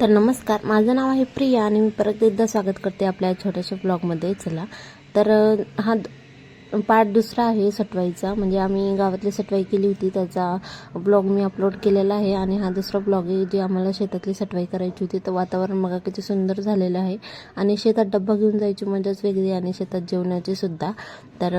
तर नमस्कार माझं नाव आहे प्रिया आणि मी परत एकदा स्वागत करते आपल्या छोट्याशा ब्लॉगमध्ये चला तर हा द- पार्ट दुसरा आहे सटवाईचा. म्हणजे आम्ही गावातली सटवाई केली होती त्याचा ब्लॉग मी अपलोड केलेला आहे आणि हा दुसरा ब्लॉग आहे जे आम्हाला शेतातली सटवाई करायची होती. तर वातावरण बघा किती सुंदर झालेलं आहे. आणि शेतात डब्बा घेऊन जायची मजाच वेगळी आणि शेतात जेवणाची सुद्धा. तर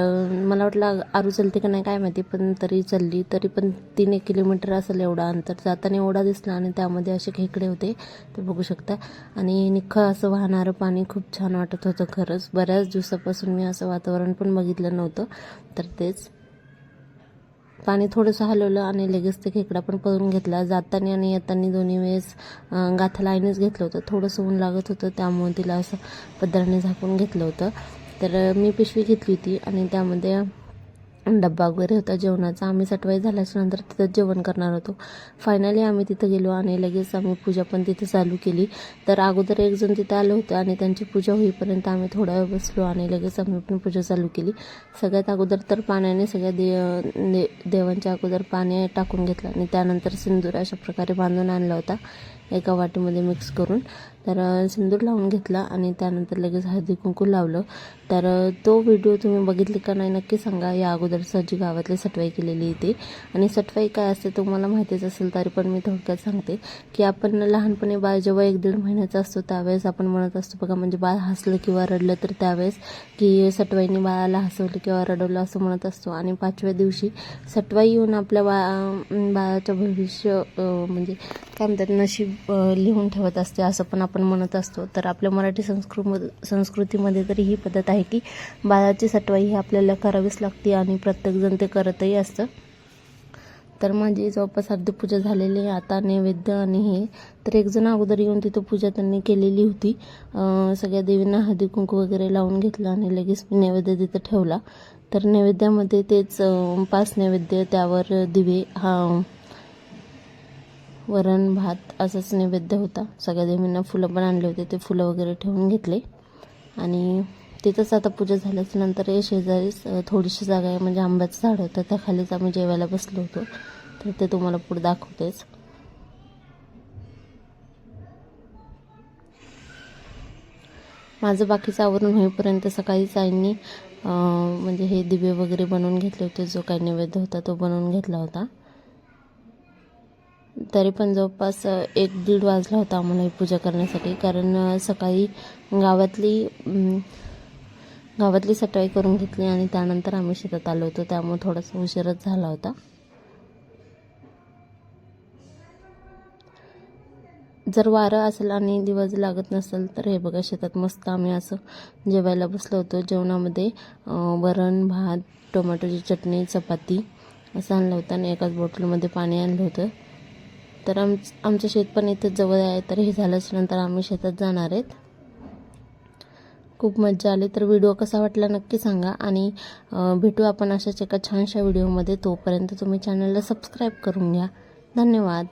मला वाटलं आरू चलते का नाही काय माहिती पण तरी चालली. तरी पण तीन एक किलोमीटर असेल एवढा अंतर. जाताना एवढा दिसला आणि त्यामध्ये असे खेकडे होते. ते बघू शकता. आणि निखळ असं वाहणारं पाणी खूप छान वाटत होतं खरंच. बऱ्याच दिवसापासून मी असं वातावरण पण बघितलं नव्हतं. तर तेच पाणी थोडंसं हलवलं आणि लगेच ते खेकडा पण पळून घेतला. जाताना आणि येताना दोन्ही वेळेस अं, गाथाला आईनेच घेतलं होतं. थोडंसं ऊन लागत होतं त्यामुळे तिला असं पदराने झाकून घेतलं होतं. तर मी पिशवी घेतली होती आणि त्यामध्ये डब्बा वगैरे होता जेवणाचा. आम्ही सटवाई झाल्याच्यानंतर तिथं जेवण करणार होतो. फायनली आम्ही तिथं गेलो आणि लगेच आम्ही पूजा पण तिथं चालू केली. तर अगोदर एक जण तिथं आलं होतं आणि त्यांची पूजा होईपर्यंत आम्ही थोडा वेळ बसलो आणि लगेच आम्ही पण पूजा चालू केली. सगळ्यात अगोदर तर पाण्याने सगळ्या दे देवांच्या अगोदर पाणी टाकून घेतलं आणि त्यानंतर सिंदूर अशा प्रकारे बांधून आणला होता. एका वाटीमध्ये मिक्स करून. तर सिंदूर लावून घेतला आणि त्यानंतर लगेच हळदी कुंकू लावलं. तर तो व्हिडिओ तुम्ही बघितले का नाही नक्की सांगा. या अगोदरचं जी गावातली सटवाई केलेली ती आणि सटवाई काय असते तुम्हाला माहितीच असेल तरी पण मी थोडक्यात सांगते की आपण लहानपणी बाळ जेव्हा एक दीड महिन्याचा असतो त्यावेळेस आपण म्हणत असतो बघा म्हणजे बाळ हसलं किंवा रडलं तर त्यावेळेस की सटवाईने बाळाला हसवलं किंवा रडवलं असं म्हणत असतो. आणि पाचव्या दिवशी सटवाई येऊन आपल्या बा बाळाचं भविष्य म्हणजे काय म्हणतात नशीब लिहून ठेवत असते असं पण आपण म्हणत असतो. तर आपल्या मराठी संस्कृ संस्कृतीमध्ये तरी ही पद्धत आहे की बाळाची सटवाई ही आपल्याला करावीच लागते आणि प्रत्येकजण ते करतही असतं. तर माझी जवळपास अर्धी पूजा झालेली आहे. आता नैवेद्य आणि हे. तर एक जण अगोदर येऊन तिथं पूजा त्यांनी केलेली होती. सगळ्या देवींना हळदी कुंकू वगैरे लावून घेतलं आणि लगेच मी नैवेद्य तिथं ठेवला. तर नैवेद्यामध्ये तेच पाच नैवेद्य त्यावर दिवे हा वरण भात असाच नैवेद्य होता. सगळ्या देवींना फुलं पण आणले होते. ते फुलं वगैरे ठेवून घेतले. आणि तिथंच आता पूजा झाल्याच्यानंतर हे शेजारीच थोडीशी जागा आहे. म्हणजे आंब्याचं झाड होतं. त्या खालीच आम्ही जेवायला बसलो होतो. तर ते तुम्हाला पुढे दाखवतेच. माझं बाकीचं आवरून होईपर्यंत सकाळीच आईंनी म्हणजे हे दिवे वगैरे बनवून घेतले होते. जो काही नैवेद्य होता तो बनवून घेतला होता. तरी पण जवळपास एक दीड वाजला होता आम्हाला ही पूजा करण्यासाठी. कारण सकाळी गावातली गावातली सटवाई करून घेतली आणि त्यानंतर आम्ही शेतात आलो होतो. त्यामुळे थोडासा उशीरच झाला होता. जर वारं असेल आणि दिवस लागत नसेल तर हे बघा शेतात मस्त आम्ही असं जेवायला बसलो होतो. जेवणामध्ये वरण भात टोमॅटोची चटणी चपाती असं आणलं होतं आणि एकाच बॉटलमध्ये पाणी आणलं होतं. तर आम आमचं शेत पण इथे जवळ आहे तर हे झाल्याच्यानंतर आम्ही शेतात जाणार आहेत. खूप मजा आली. तर व्हिडिओ कसा वाटला नक्की सांगा. आणि भेटू आपण अशाच एका छानशा व्हिडिओमध्ये. तोपर्यंत तुम्ही चॅनलला सबस्क्राईब करून घ्या. धन्यवाद.